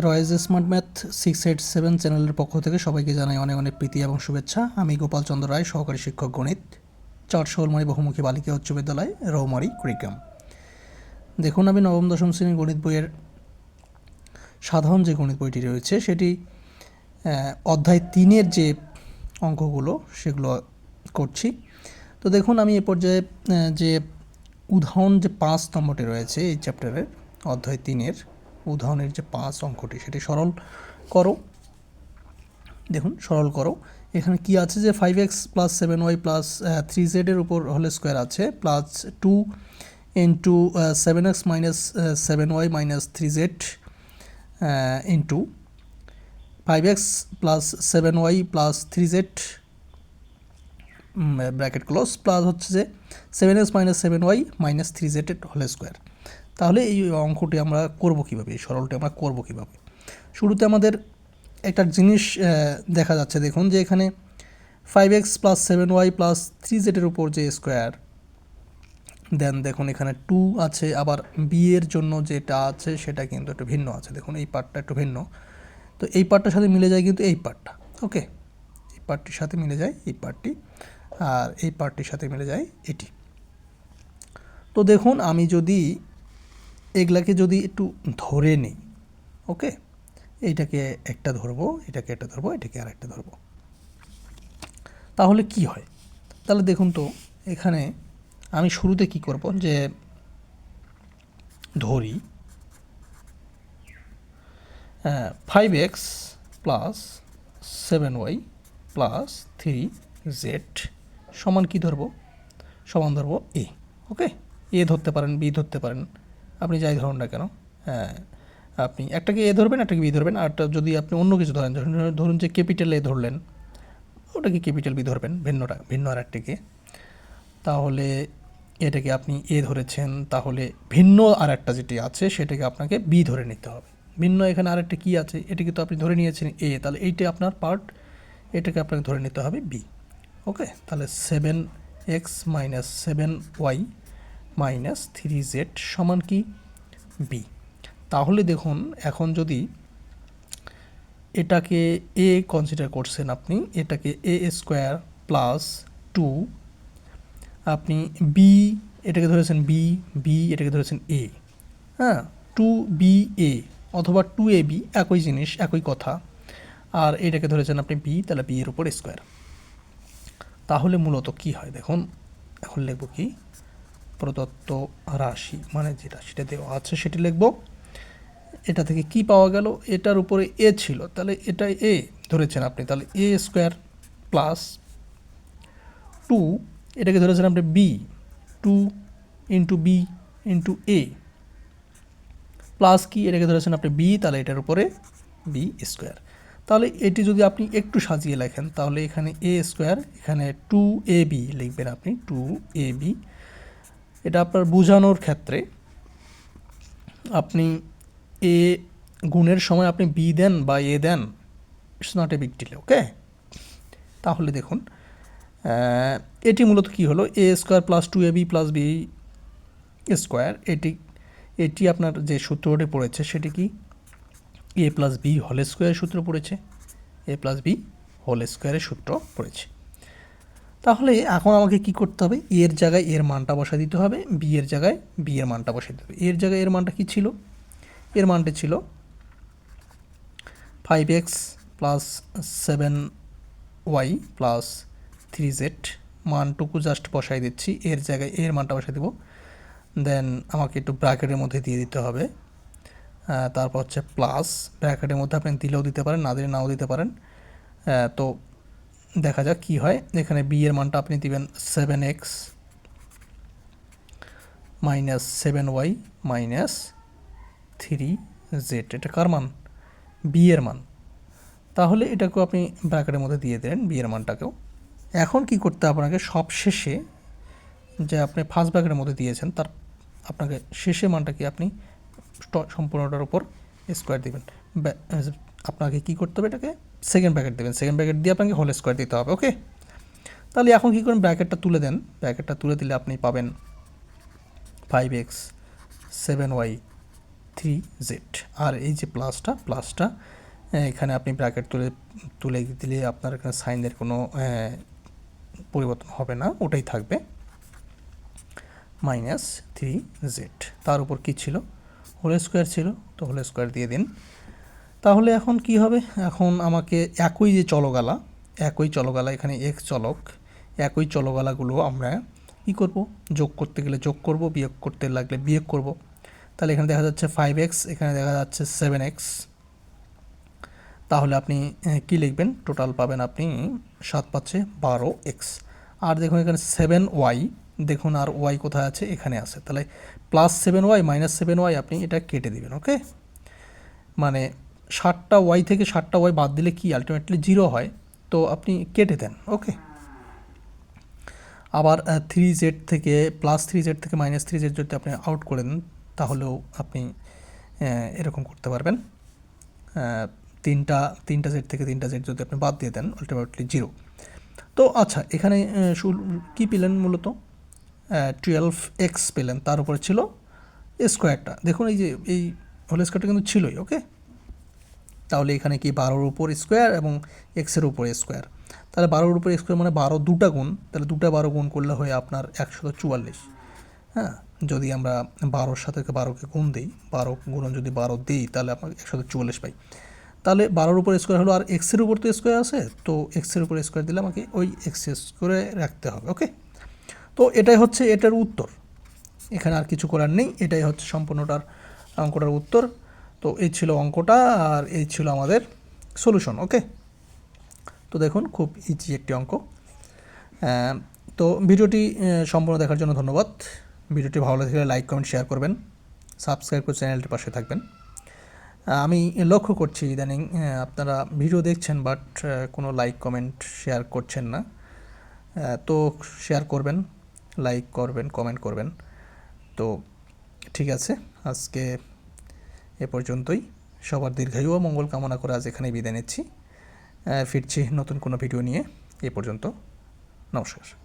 রয়েজ smart math six eight seven চ্যানেলের পক্ষ থেকে সবাইকে জানাই অনেক অনেক প্রীতি এবং শুভেচ্ছা। আমি গোপাল চন্দ্র রায়, সহকারী শিক্ষক গণিত, চার শোলমারি বহুমুখী বালিকা উচ্চ বিদ্যালয়, রৌমারি কুড়িগ্রাম। দেখুন আমি নবম, দশম শ্রেণির গণিত বইয়ের সাধারণ যে গণিত বইটি রয়েছে, সেটি অধ্যায় তিনের যে অঙ্কগুলো, সেগুলো করছি। তো দেখুন আমি এ পর্যায়ে যে উদাহরণ যে পাঁচ নম্বরটি রয়েছে এই চ্যাপ্টারের অধ্যায় তিনের উদাহরণের যে পাঁচ অঙ্কটি, সেটি সরল করো। দেখুন, সরল করো। এখানে কি আছে যে five X plus seven Y plus three জেডের উপর হলে স্কোয়ার আছে plus two into seven X minus seven Y minus three Z into five X plus seven Y plus three Z bracket close plus হচ্ছে যে seven X minus seven Y minus three Z whole square তাহলে এই অঙ্কটি আমরা করব কীভাবে? এই সরলটি আমরা করব কীভাবে? শুরুতে আমাদের একটা জিনিস দেখা যাচ্ছে। দেখুন যে এখানে five X plus seven Y plus three জেডের উপর যে স্কোয়ার দেন দেখুন এখানে টু আছে। আবার বি এর জন্য যেটা আছে, সেটা কিন্তু একটু ভিন্ন আছে। দেখুন এই পার্টটা একটু ভিন্ন। তো এই পার্টটার সাথে মিলে যায় কিন্তু এই পার্টটা ওকে এই পার্টটির সাথে মিলে যায় এই পার্টটি আর এই পার্টটির সাথে মিলে যায় এটি। তো দেখুন আমি যদি এগুলাকে যদি একটু ধরে নিই, ওকে? এইটাকে একটা ধরবো, এটাকে একটা ধরবো, এটাকে আর একটা ধরবো। তাহলে কি হয়? তাহলে দেখুন তো, এখানে আমি শুরুতে কি করব? যে ধরি five X plus seven Y plus three Z সমান কি ধরবো? সমান ধরবো এ ওকে? এ ধরতে পারেন বি ধরতে পারেন। আপনি যাই ধরুন না কেন হ্যাঁ আপনি একটাকে এ ধরবেন, একটাকে বি ধরবেন আরটা যদি আপনি অন্য কিছু ধরেন, ধরুন যে ক্যাপিটাল এ ধরলেন, ওটাকে ক্যাপিটাল বি ধরবেন, ভিন্নটা, ভিন্ন আর একটাকে, তাহলে এটাকে আপনি এ ধরেছেন, তাহলে ভিন্ন আর একটা যেটি আছে, সেটাকে আপনাকে বি ধরে নিতে হবে। ভিন্ন এখানে আরেকটা কী আছে, এটাকে তো আপনি ধরে নিয়েছেন এ, তাহলে এইটা আপনার পার্ট এটাকে আপনাকে ধরে নিতে হবে বি ওকে তাহলে seven X minus seven Y minus three Z সমান কি? বি। তাহলে দেখুন, এখন যদি এটাকে এ কনসিডার করছেন আপনি, এটাকে এ স্কোয়ার প্লাস টু আপনি বি এটাকে ধরেছেন বি বি এটাকে ধরেছেন এ হ্যাঁ টু বি এ অথবা টু এ বি একই জিনিস, একই কথা। আর এটাকে ধরেছেন আপনি বি তাহলে বি এর উপর স্কোয়ার তাহলে মূলত কি হয়? দেখুন, এখন লিখব কি? প্রদত্ত রাশি মানে যে রাশিটা দেওয়া আছে, সেটি লিখব। এটা থেকে কি পাওয়া গেল? এটার উপরে এ ছিল। তাহলে এটা এ ধরেছেন আপনি। তাহলে এ স্কোয়ার প্লাস টু, এটাকে ধরেছেন আপনি B, two into B into A. Plus কি? এটাকে ধরেছেন আপনি বি, তাহলে এটার উপরে বি স্কোয়ার। তাহলে এটি যদি আপনি একটু সাজিয়ে লেখেন, তাহলে এখানে এ স্কোয়ার, এখানে টু এ বি লিখবেন আপনি, টু এ বি এটা আপনার বোঝানোর ক্ষেত্রে আপনি এ গুণের সময় আপনি বি দেন বা এ দেন it's not a big deal okay তাহলে দেখুন এটি মূলত কি হলো? A square plus two A B plus B square এটি এটি আপনার যে সূত্রটি পড়েছে সেটি কি? এ প্লাস বি হোল স্কোয়ারের সূত্র পড়েছে এ প্লাস বি হোল স্কোয়ারের সূত্র পড়েছে। তাহলে এখন আমাকে কি করতে হবে? এর জায়গায় এর মানটা বসা দিতে হবে, বি এর জায়গায় বি এর মানটা বসা দিতে হবে। এর জায়গায় এর মানটা কি ছিল? এর মানটা ছিল five X plus seven Y plus three Z মানটুকু just বসাই দিচ্ছি। এর জায়গায় এর মানটা বসাই দেবো। দেন আমাকে একটু ব্র্যাকেটের মধ্যে দিয়ে দিতে হবে। তারপর হচ্ছে প্লাস ব্র্যাকেটের মধ্যে আপনি দিলেও দিতে পারেন, না দিলে নাও দিতে পারেন। তো দেখা যাক কি হয়। এখানে বি এর মানটা আপনি দিবেন seven X minus seven Y minus three Z এটা কার মান? বি এর মান। তাহলে এটাকেও আপনি ব্র্যাকেটের মধ্যে দিয়ে দেন বি এর মানটাকেও। এখন কি করতে আপনাকে? সব শেষে যে আপনি ফার্স্ট ব্র্যাকেটের মধ্যে দিয়েছেন, তার আপনাকে শেষে মানটাকে আপনি সম্পূর্ণটার উপর স্কোয়ার দিবেন। আপনাকে কি করতে হবে এটাকে? সেকেন্ড ব্র্যাকেট দেবেন। সেকেন্ড ব্র্যাকেট দিয়ে আপনাকে হোল স্কোয়ার দিতে হবে ওকে তাহলে এখন কী করেন ব্র্যাকেটটা তুলে দেন। ব্র্যাকেটটা তুলে দিলে আপনি পাবেন five X seven Y three Z আর এই যে প্লাসটা প্লাসটা এখানে আপনি ব্র্যাকেট তুলে তুলে দিলে আপনার এখানে সাইনের কোনো পরিবর্তন হবে না, ওটাই থাকবে মাইনাস থ্রি জেড তার উপর কী ছিল? হোল স্কোয়ার ছিল, তো হোল স্কোয়ার দিয়ে দিন। তাহলে এখন কি হবে? এখন আমাকে একই যে চলগালা, একই চলগালা, এখানে এক চলক, একই চলগালাগুলো আমরা কী করব? যোগ করতে গেলে যোগ করব, বিয়োগ করতে লাগলে বিয়োগ করব। তাহলে এখানে দেখা যাচ্ছে ফাইভ এক্স এখানে দেখা যাচ্ছে সেভেন এক্স তাহলে আপনি কি লিখবেন? টোটাল পাবেন আপনি সাত পাচ্ছে বারো এক্স আর দেখুন এখানে সেভেন ওয়াই দেখুন আর ওয়াই কোথায় আছে? এখানে আছে। তাহলে plus seven Y minus seven Y আপনি এটা কেটে দিবেন ওকে মানে ষাটটা ওয়াই থেকে ষাটটা ওয়াই বাদ দিলে কি আলটিমেটলি জিরো হয়? তো আপনি কেটে দেন ওকে আবার থ্রি জেড থেকে প্লাস থ্রি জেড থেকে মাইনাস থ্রি জেড যদি আপনি আউট করে দেন, তাহলেও আপনি এরকম করতে পারবেন। তিনটা তিনটা জেড থেকে তিনটা জেড যদি আপনি বাদ দিয়ে দেন আলটিমেটলি জিরো তো আচ্ছা এখানে কী পেলেন মূলত? টুয়েলভ এক্স পেলেন, তার উপরে ছিল স্কোয়ারটা দেখুন এই যে, এই হোল স্কোয়ারটা কিন্তু ছিলই ওকে তাহলে এখানে কি বারোর উপর স্কোয়ার এবং এক্সের উপর স্কোয়ার তাহলে বারোর উপর স্কোয়ার মানে বারো দুটা গুণ, তাহলে দুটা বারো গুণ করলে হয় আপনার একশো চুয়াল্লিশ। হ্যাঁ? যদি আমরা বারোর সাথে বারোকে গুণ দিই, বারো গুণ যদি বারো দিই, তাহলে আপনার একশো চুয়াল্লিশ পাই। তাহলে বারোর উপর স্কোয়ার হলো আর এক্সের উপর তো স্কোয়ার আছে, তো এক্সের উপর স্কোয়ার দিলে আমাকে ওই এক্স করে রাখতে হবে ওকে তো এটাই হচ্ছে এটার উত্তর। এখানে আর কিছু করার নেই, এটাই হচ্ছে সম্পূর্ণটার অঙ্কটার উত্তর। তো এই ছিল অঙ্কটা আর এই ছিল আমাদের সলিউশন ওকে তো দেখুন, খুব ইজি একটি অঙ্ক। তো ভিডিওটি সম্পূর্ণ দেখার জন্য ধন্যবাদ। ভিডিওটি ভালো লাগলে লাইক কমেন্ট শেয়ার করবেন। সাবস্ক্রাইব করে চ্যানেলটির পাশে থাকবেন। আমি লক্ষ্য করছি ইদানিং আপনারা ভিডিও দেখছেন বাট কোনো লাইক কমেন্ট শেয়ার করছেন না। তো শেয়ার করবেন লাইক করবেন কমেন্ট করবেন। তো ঠিক আছে, আজকে এ পর্যন্তই। সবার দীর্ঘায়ু ও মঙ্গল কামনা করে আজ এখানেই বিদায় নিচ্ছি। ফিরছি নতুন কোনো ভিডিও নিয়ে। এ পর্যন্ত নমস্কার।